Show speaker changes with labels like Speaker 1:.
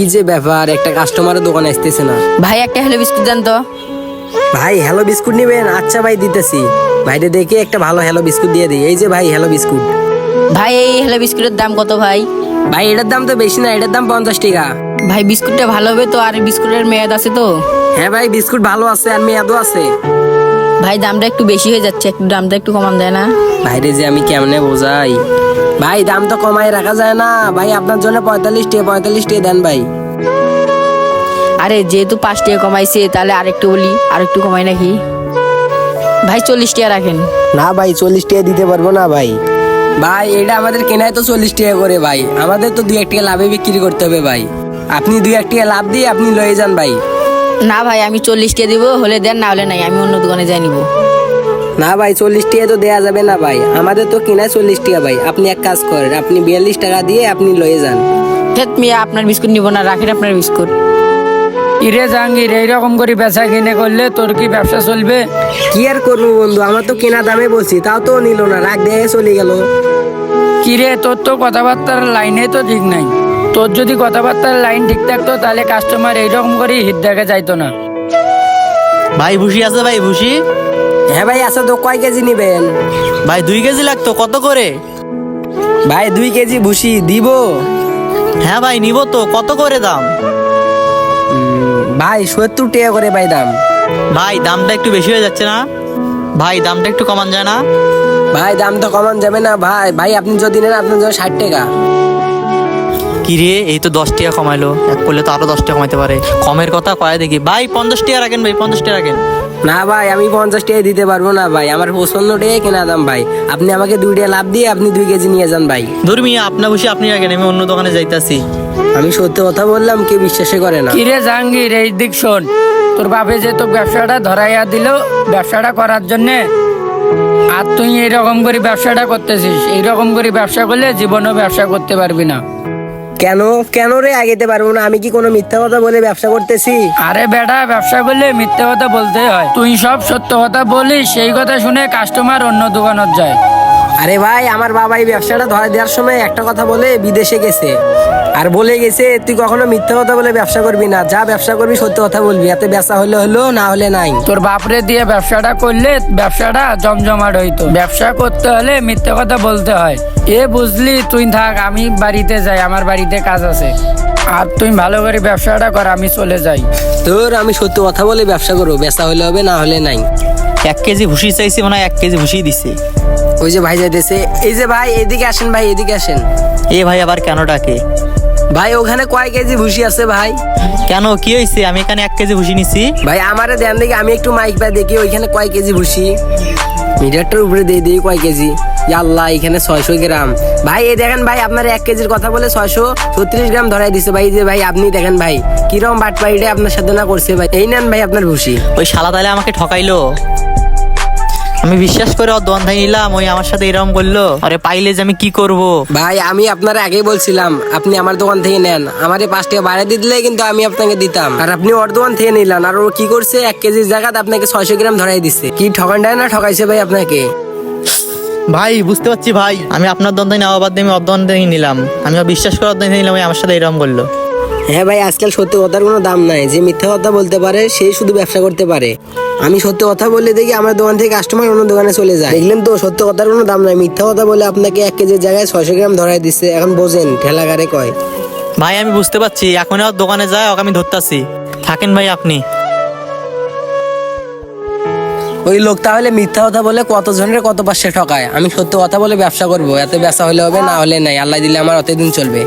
Speaker 1: কি যে ব্যাপার একটা কাস্টমারের দোকানে আসতেছে না।
Speaker 2: ভাই একটা হ্যালো বিস্কুট দেন তো।
Speaker 1: ভাই হ্যালো বিস্কুট নিবেন? আচ্ছা ভাই দিতেছি। ভাইরে দেখে একটা ভালো হ্যালো বিস্কুট দিয়ে দিই। এই যে ভাই হ্যালো বিস্কুট
Speaker 2: ভাই এই হ্যালো বিস্কুটের দাম কত ভাই?
Speaker 1: ভাই এটার দাম তো বেশি না এটার দাম পঞ্চাশ টাকা।
Speaker 2: ভাই বিস্কুটটা ভালো হবে তো আর বিস্কুটের মেয়াদ আছে তো?
Speaker 1: হ্যাঁ ভাই বিস্কুট ভালো আছে আর মেয়াদও আছে।
Speaker 2: ভাই দামটা একটু বেশি হয়ে যাচ্ছে একটু দামটা একটু কমান দেয় না।
Speaker 1: ভাইরে যে আমি কেমনে বোঝাই? ভাই দাম তো কমাই রাখা যায় না। ভাই আপনার জন্য পঁয়তাল্লিশ টাকা পঁয়তাল্লিশ টাকা দেন ভাই।
Speaker 2: আরে যেহেতু পাঁচ টাকা কমাইছে তাহলে আরেকটু বলি আরেকটু কমাই নাকি? ভাই চল্লিশ টাকা রাখেন।
Speaker 1: না ভাই চল্লিশ টাকা দিতে পারব না ভাই। ভাই এটা আমাদের কেনায় তো চল্লিশ টাকা করে ভাই। আমাদের তো দুই এক টাকা লাভে বিক্রি করতে হবে ভাই। আপনি দুই এক টাকা লাভ দিয়ে আপনি লয়ে যান ভাই।
Speaker 2: না ভাই আমি চল্লিশ টাকা দিব হলে দেন না হলে নাই আমি অন্য দোকানে যাই নিবো।
Speaker 1: না ভাই চল্লিশ টাকা তো দেয়া যাবে না ভাই। আমাদের তো কেনায় চল্লিশ টাকা ভাই। আপনি এক কাজ করেন আপনি বিয়াল্লিশ টাকা দিয়ে আপনি লয়ে যান।
Speaker 2: মিয়া আপনার বিস্কুট নিব না রাখেন আপনার বিস্কুট।
Speaker 3: ইরে যাং জাহাঙ্গীর এইরকম করে বেচা কিনে করলে তোর কি ব্যবসা চলবে?
Speaker 1: কি আর করব বন্ধু আমার তো কেনা দামে বলছি তাও তো নিল না রাগ দিয়ে চলে গেল।
Speaker 3: কিরে তোর তো কথাবার্তার লাইনে তো ঠিক নাই। তোর যদি কথাবার্তার লাইন ঠিক থাকতো তাহলে কাস্টমার এইরকম করে হিট দেখা যাইতো না।
Speaker 4: ভাই ভুসি আছে ভাই ভুসি
Speaker 1: হ্যাঁ ভাই আচ্ছা তো কয় কেজি নিবেন?
Speaker 4: ভাই দুই কেজি লাগতো কত করে?
Speaker 1: ভাই দুই কেজি ভুসি দিব।
Speaker 4: হ্যাঁ ভাই নিব তো কত করে দাম?
Speaker 1: ভাই সত্তর টাকা করে ভাই দাম।
Speaker 4: ভাই দামটা একটু বেশি হয়ে যাচ্ছে না? ভাই দামটা একটু কমান যায় না?
Speaker 1: ভাই দাম তো কমান যাবে না ভাই। ভাই আপনি যদি নেন আপনার জন্য ষাট টাকা।
Speaker 4: কি রে এই তো দশ টাকা কমাইলো। এক করলে তো আরও দশ টাকা কমাইতে পারে। কমের কথা কয় দেখি। ভাই পঞ্চাশ টাকা রাখেন ভাই পঞ্চাশ টাকা রাখেন।
Speaker 1: না ভাই আমি পঞ্চাশ টাকা দিতে পারব না ভাই। আমার পছন্দ টাকা কেনা দাম ভাই। আপনি আমাকে দুই টাকা লাভ দিয়ে আপনি দুই কেজি নিয়ে যান ভাই।
Speaker 4: ধর্মী আপনার বসে আপনি রাখেন আমি অন্য দোকানে যাইতাছি।
Speaker 1: আমি সত্যি কথা বললাম কেউ বিশ্বাসই করে না।
Speaker 3: কিরে জাহাঙ্গীর এই দিক শোন। তোর বাপে যে তোর ব্যবসাটা ধরাইয়া দিল ব্যবসাটা করার জন্যে আর তুই এইরকম করে ব্যবসাটা করতেছিস। এইরকম করে ব্যবসা করলে জীবনেও ব্যবসা করতে পারবি না।
Speaker 1: কেন? কেন রে আগেতে পারব না? আমি কি কোনো মিথ্যা কথা বলে ব্যবসা করতেছি?
Speaker 3: আরে বেটা, ব্যবসা করলে মিথ্যা কথা বলতে হয়। তুই সব সত্য কথা বলিস, সেই কথা শুনে কাস্টমার অন্য দোকানত যায়।
Speaker 1: আরে ভাই আমার বাবা এই ব্যবসাটা ধরা দেওয়ার সময় একটা কথা বলে বিদেশে গেছে। আর বলে গেছে তুই কখনো মিথ্যা কথা বলে ব্যবসা করবি না। যা ব্যবসা করবি সত্য কথা বলবি। এতে ব্যবসা হলে হলো না হলে নাই।
Speaker 3: তোর বাপরে দিয়ে ব্যবসাটা করলে ব্যবসাটা জমজমাট হইতো। ব্যবসা করতে হলে মিথ্যে কথা বলতে হয়। এ বুঝলি তুই থাক আমি বাড়িতে যাই আমার বাড়িতে কাজ আছে। আর তুই ভালো করে ব্যবসাটা কর আমি চলে যাই।
Speaker 1: তোর আমি সত্য কথা বলে ব্যবসা করব ব্যবসা হলে হবে না হলে নাই।
Speaker 4: এক কেজি ভুসি চাইছি মানে এক কেজি ভুসি দিছে।
Speaker 1: ওই যে ভাই যাইতেছে। এই যে ভাই এদিকে আসেন ভাই এদিকে আসেন।
Speaker 4: এ ভাই আবার কেন ডাকে?
Speaker 1: ভাই ওখানে কয় কেজি ভুসি আছে ভাই?
Speaker 4: কেন? কি হয়েছে আমি এখানে এক কেজি ভুসি নিছি।
Speaker 1: ভাই আমারে দেন দেখি আমি একটু মাইক পাই দেখি ওইখানে কয় কেজি ভুসি? মিটারটার উপরে দিয়ে দিই কয় কেজি। আল্লাহ এখানে ছয়শো গ্রাম। ভাই এই দেখেন ভাই আপনার এক কেজির কথা বলে ছয়শো ছত্রিশ গ্রাম ধরাই দিছে ভাই যে ভাই আপনি দেখেন ভাই কিরম বাটপাইটা আপনার সাথে না করছে ভাই। এই নেন ভাই আপনার ভুসি।
Speaker 4: ওই শালা তাহলে আমাকে ঠকাইলো। আমি বিশ্বাস করে ওর নিলাম ওই আমার সাথে এরকম করল। আরে পাইলে যে আমি কি করব?
Speaker 1: ভাই আমি আপনার আগেই বলছিলাম আপনি আমার দোকান থেকে নেন। আমারে পাঁচ টাকা বাড়িয়ে দিলে কিন্তু আমি আপনাকে দিতাম। আর আপনি ওর দোকান থেকে নিলেন আর ও কি করছে এক কেজির জায়গাতে আপনাকে ছয়শো গ্রাম ধরাই দিচ্ছে কি ঠকানটায় না ঠকাইছে ভাই আপনাকে?
Speaker 4: ভাই বুঝতে পারছি ভাই। আমি আপনার থেকে নেওয়া বাদ দিয়ে আমি দোকান নিলাম। আমি বিশ্বাস করে ওর নিলাম ওই আমার সাথে এরকম করল।
Speaker 1: হ্যাঁ ভাই আজকাল সত্যি কথার কোনো দাম নাই। যে মিথ্যা কথা বলতে পারে সেই শুধু ব্যবসা করতে পারে। আমি সত্য কথা বলে দেখি আমার দোকান থেকে কাস্টমার অন্য দোকানে চলে যায়। দেখলেন তো সত্য কথার কোনো দাম নাই। মিথ্যা কথা বলে আপনাকে এক কেজির জায়গায় ছয়শো গ্রাম ধরাই দিচ্ছে এখন বোঝেন ঠেলাগারে কয়।
Speaker 4: ভাই আমি বুঝতে পারছি। এখন আর দোকানে যায় ওকে আমি ধরতাছি। থাকেন ভাই আপনি।
Speaker 1: ওই লোক তাহলে মিথ্যা কথা বলে কত জনের কত পাশে ঠকায়? আমি সত্য কথা বলে ব্যবসা করব। এত ব্যবসা হলে হবে না হলে নাই। আল্লাহ দিলে আমার অতদিন চলবে।